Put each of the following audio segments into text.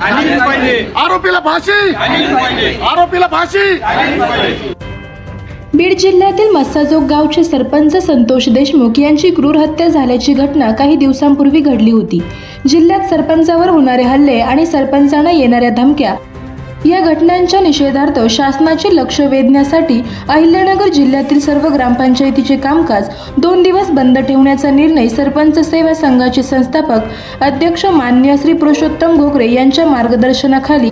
आरोपीला फाशी. आरोपीला फाशी. बीड जिल्ह्यातील मस्साजोग गावचे सरपंच संतोष देशमुख यांची क्रूर हत्या झाल्याची घटना काही दिवसांपूर्वी घडली होती. जिल्ह्यात सरपंचावर होणारे हल्ले आणि सरपंचांना येणाऱ्या धमक्या या घटनांच्या निषेधार्थ शासनाचे लक्ष वेधण्यासाठी अहिल्यानगर जिल्ह्यातील सर्व ग्रामपंचायतीचे कामकाज दोन दिवस बंद ठेवण्याचा निर्णय सरपंच सेवा संघाचे संस्थापक अध्यक्ष मान्य श्री पुरुषोत्तम घोगरे यांच्या मार्गदर्शनाखाली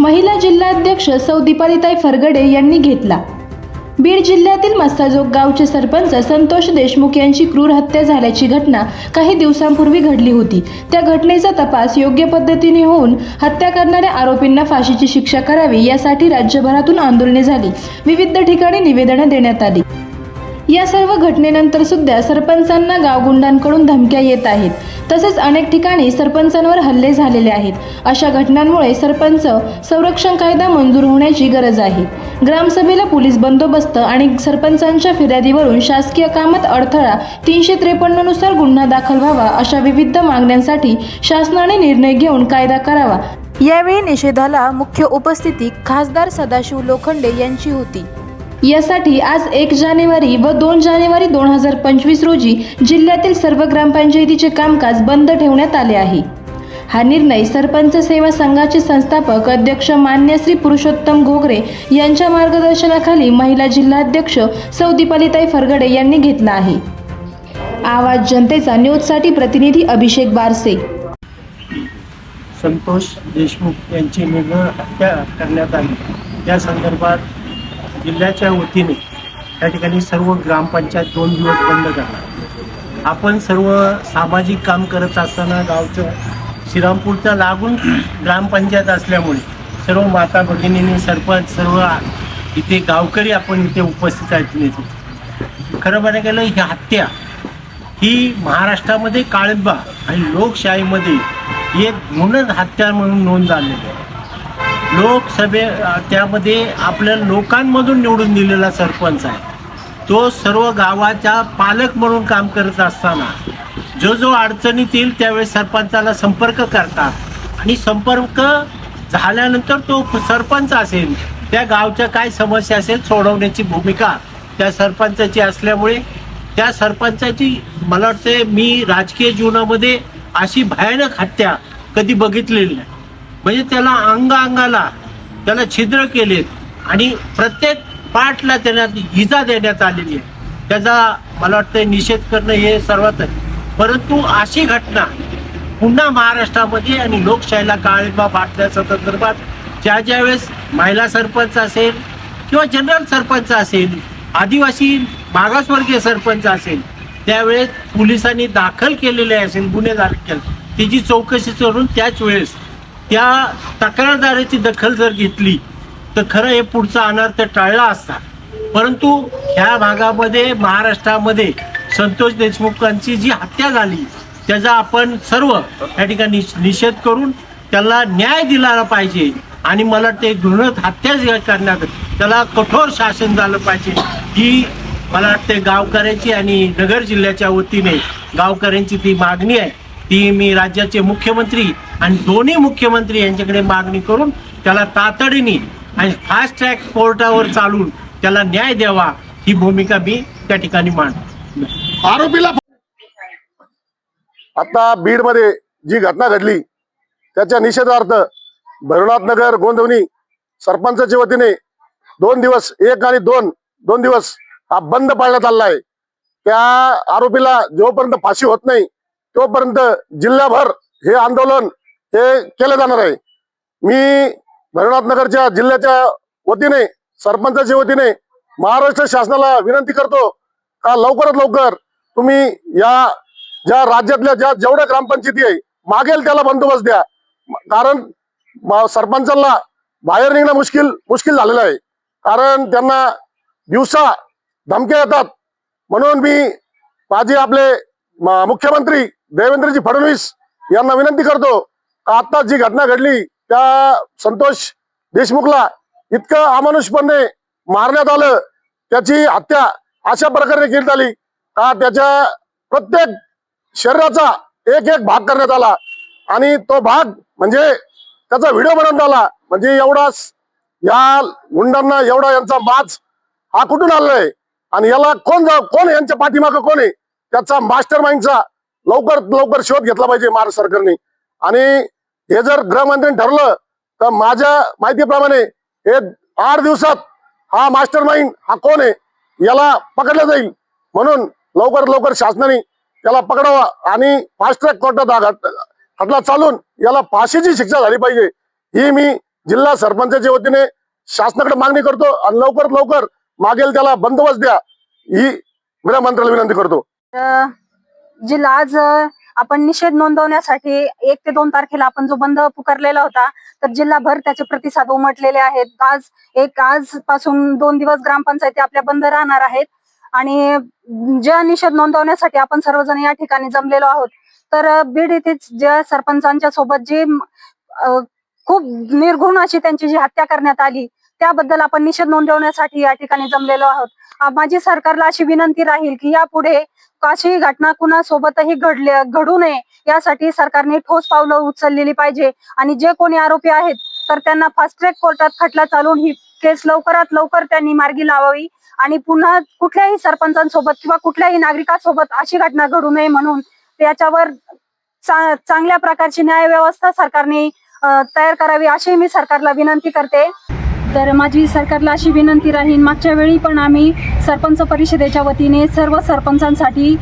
महिला जिल्हाध्यक्ष सौ दीपालीताई फरगडे यांनी घेतला. बीड जिल्ह्यातील मस्साजोग गावचे सरपंच संतोष देशमुख यांची क्रूर हत्या झाल्याची घटना काही दिवसांपूर्वी घडली होती. त्या घटनेचा तपास योग्य पद्धतीने होऊन हत्या करणाऱ्या आरोपींना फाशीची शिक्षा करावी यासाठी राज्यभरातून आंदोलने झाली. विविध ठिकाणी निवेदनं देण्यात आली. या सर्व घटनेनंतर सुद्धा सरपंचांना गावगुंडांकडून धमक्या येत आहेत. तसेच अनेक ठिकाणी सरपंचांवर हल्ले झालेले आहेत. अशा घटनांमुळे सरपंच संरक्षण कायदा मंजूर होण्याची गरज आहे. ग्रामसभेला पोलीस बंदोबस्त आणि सरपंचांच्या फिर्यादीवरून शासकीय कामात अडथळा तीनशे त्रेपन्ननुसार गुन्हा दाखल व्हावा अशा विविध मागण्यांसाठी शासनाने निर्णय घेऊन कायदा करावा. यावेळी निषेधाला मुख्य उपस्थिती खासदार सदाशिव लोखंडे यांची होती. यासाठी आज एक जानेवारी व दोन जानेवारी दोन हजार पंचवीस रोजी जिल्ह्यातील सर्व ग्रामपंचायतीचे कामकाज बंद ठेवण्यात आले आहे. हा निर्णय सरपंच सेवा संघाचे संस्थापक अध्यक्ष मान्य श्री पुरुषोत्तम घोगरे यांच्या मार्गदर्शनाखाली महिला जिल्हाध्यक्ष सौ दीपालीताई फरगडे यांनी घेतला आहे. आवाज जनतेचा न्यूजसाठी प्रतिनिधी अभिषेक बारसे. संतोष देशमुख यांची निर्णय हत्या करण्यात आली. त्या संदर्भात जिल्ह्याच्या वतीने त्या ठिकाणी सर्व ग्रामपंचायत दोन दिवस बंद करणार. आपण सर्व सामाजिक काम करत असताना गावचं श्रीरामपूरच्या लागून ग्रामपंचायत असल्यामुळे सर्व माता भगिनींनी सरपंच सर्व इथे गावकरी आपण इथे उपस्थित आहेत नेते खरं बरं गेलं ही हत्या ही महाराष्ट्रामध्ये काळिंबा आणि लोकशाहीमध्ये एक म्हणूनच हत्या म्हणून नोंद झालेली आहे. लोकसभे त्यामध्ये आपल्या लोकांमधून निवडून दिलेला सरपंच आहे. तो सर्व गावाचा पालक म्हणून काम करत असताना जो जो अडचणीत येईल त्यावेळेस सरपंचाला संपर्क करतात. आणि संपर्क झाल्यानंतर तो सरपंच असेल त्या गावच्या काय समस्या असेल सोडवण्याची भूमिका त्या सरपंचाची असल्यामुळे त्या सरपंचाची मला वाटते मी राजकीय जीवनामध्ये अशी भयानक हत्या कधी बघितलेली नाही. म्हणजे त्याला अंग अंगाला त्याला छिद्र केलेत. आणि प्रत्येक पाठला त्यांना इजा देण्यात आलेली आहे. त्याचा मला वाटतं निषेध करणं हे सर्वात परंतु अशी घटना पुन्हा महाराष्ट्रामध्ये आणि लोकशाहीला काळिंबा फाटण्याच्या संदर्भात ज्या ज्या वेळेस महिला सरपंच असेल किंवा जनरल सरपंच असेल आदिवासी मागासवर्गीय सरपंच असेल त्यावेळेस पोलिसांनी दाखल केलेले असेल गुन्हे दाखल त्याची चौकशी करून त्याच वेळेस त्या तक्रारदाराची दखल जर घेतली तर खरं हे पुढचा अनर्थ टाळला असता परंतु ह्या भागामध्ये महाराष्ट्रामध्ये संतोष देशमुखांची जी हत्या झाली त्याचा आपण सर्व या ठिकाणी निषेध करून त्याला न्याय दिला पाहिजे. आणि मला वाटते घृणत हत्या करण्यात त्याला कठोर शासन झालं पाहिजे. ही मला वाटते गावकऱ्यांची आणि नगर जिल्ह्याच्या वतीने गावकऱ्यांची ती मागणी आहे. ती मी राज्याचे मुख्यमंत्री आणि दोन्ही मुख्यमंत्री यांच्याकडे मागणी करून त्याला तातडीने आणि फास्ट ट्रॅक कोर्टावर चालून त्याला न्याय द्यावा ही भूमिका मी त्या ठिकाणी मांडतो. आरोपीला आता बीडमध्ये जी घटना घडली त्याच्या निषेधार्थ भैरवनाथ नगर गोंधवणी सरपंचाच्या वतीने दोन दिवस एक आणि दोन दोन दिवस हा बंद पाळण्यात आला आहे. त्या आरोपीला जोपर्यंत फाशी होत नाही तोपर्यंत जिल्हाभर हे आंदोलन हे केलं जाणार आहे. मी भैरवनाथ नगरच्या जिल्ह्याच्या वतीने सरपंचाच्या वतीने महाराष्ट्र शासनाला विनंती करतो का लवकरात लवकर तुम्ही या ज्या राज्यातल्या ज्या जेवढ्या ग्रामपंचायती आहे मागेल त्याला बंदोबस्त द्या. कारण म- सरपंचांना बाहेर निघणं मुश्किल मुश्किल झालेलं आहे. कारण त्यांना दिवसा धमक्या येतात. म्हणून मी माझे आपले मुख्यमंत्री देवेंद्रजी फडणवीस यांना विनंती करतो आता जी घटना घडली त्या संतोष देशमुखला इतकं अमानुषपणे मारण्यात आलं त्याची हत्या अशा प्रकारे केली आली का त्याच्या प्रत्येक शरीराचा एक एक भाग करण्यात आला. आणि तो भाग म्हणजे त्याचा व्हिडिओ बनवण्यात आला म्हणजे एवढा या गुंडांना एवढा यांचा माच हा कुठून आलाय? आणि याला कोण कोण यांच्या पाठीमागं कोण आहे? त्याचा मास्टर माइंडचा लवकर लवकर शोध घेतला पाहिजे महाराष्ट्र सरकारने. आणि हे जर गृहमंत्र्यांनी ठरलं तर माझ्या माहितीप्रमाणे हे आठ दिवसात हा मास्टर माइंड हा कोण आहे याला पकडलं जाईल. म्हणून लवकर लवकर शासनाने याला पकडावा आणि फास्ट ट्रॅक कोर्टात खटला चालून याला फाशीची शिक्षा झाली पाहिजे. ही मी जिल्हा सरपंचाच्या वतीने शासनाकडे मागणी करतो आणि लवकर लवकर मागेल त्याला बंदोबस्त द्या. ही गृहमंत्र्याला विनंती करतो. जिल्हा आज आपण निषेध नोंदवण्यासाठी एक ते दोन तारखेला आपण जो बंद पुकारलेला होता तर जिल्हाभर त्याचे प्रतिसाद उमटलेले आहेत. आज एक आज पासून दोन दिवस ग्रामपंचायती आपल्या बंद राहणार आहेत. आणि ज्या निषेध नोंदवण्यासाठी आपण सर्वजण या ठिकाणी जमलेलो आहोत तर बीड येथे ज्या सरपंचांच्या सोबत जी अ, खूप निर्घुण अशी त्यांची जी हत्या करण्यात आली त्याबद्दल आपण निषेध नोंदवण्यासाठी या ठिकाणी जमलेलो आहोत. माझी सरकारला अशी विनंती राहील की यापुढे अशी घटना कुणासोबतही घडले घडू नये यासाठी सरकारने ठोस पावलं उचललेली पाहिजे. आणि जे कोणी आरोपी आहेत तर त्यांना फास्ट ट्रॅक कोर्टात खटला चालून ही केस लवकरात लवकर त्यांनी मार्गी लावावी. आणि पुन्हा कुठल्याही सरपंचांसोबत किंवा कुठल्याही नागरिकांसोबत अशी घटना घडू नये म्हणून त्याच्यावर चांगल्या प्रकारची न्याय व्यवस्था सरकारने तयार करावी अशी मी सरकारला विनंती करते. तर माझी सरकारला अशी विनंती राहील मागच्या वेळी पण आम्ही सरपंच परिषदेच्या वतीने सर्व सरपंचांसाठी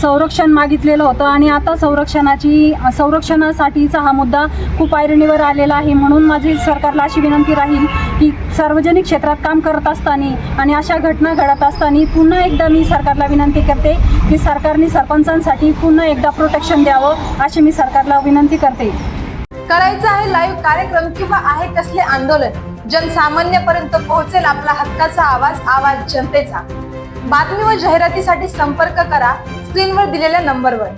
संरक्षण मागितलेलं होतं आणि आता संरक्षणाची संरक्षणासाठीचा हा मुद्दा खूप ऐरणीवर आलेला आहे. म्हणून माझी सरकारला अशी विनंती राहील की सार्वजनिक क्षेत्रात काम करत असताना आणि अशा घटना घडत असताना पुन्हा एकदा मी सरकारला विनंती करते की सरकारने सरपंचांसाठी पुन्हा एकदा प्रोटेक्शन द्यावं अशी मी सरकारला विनंती करते. करायचं आहे लाईव्ह कार्यक्रम किंवा आहे कसले आंदोलन. जनसामान्यपर्यंत पोहोचेल आपला हक्काचा आवाज आवाज जनतेचा. बातमी व जाहिरातीसाठी संपर्क करा स्क्रीनवर दिलेल्या नंबरवर.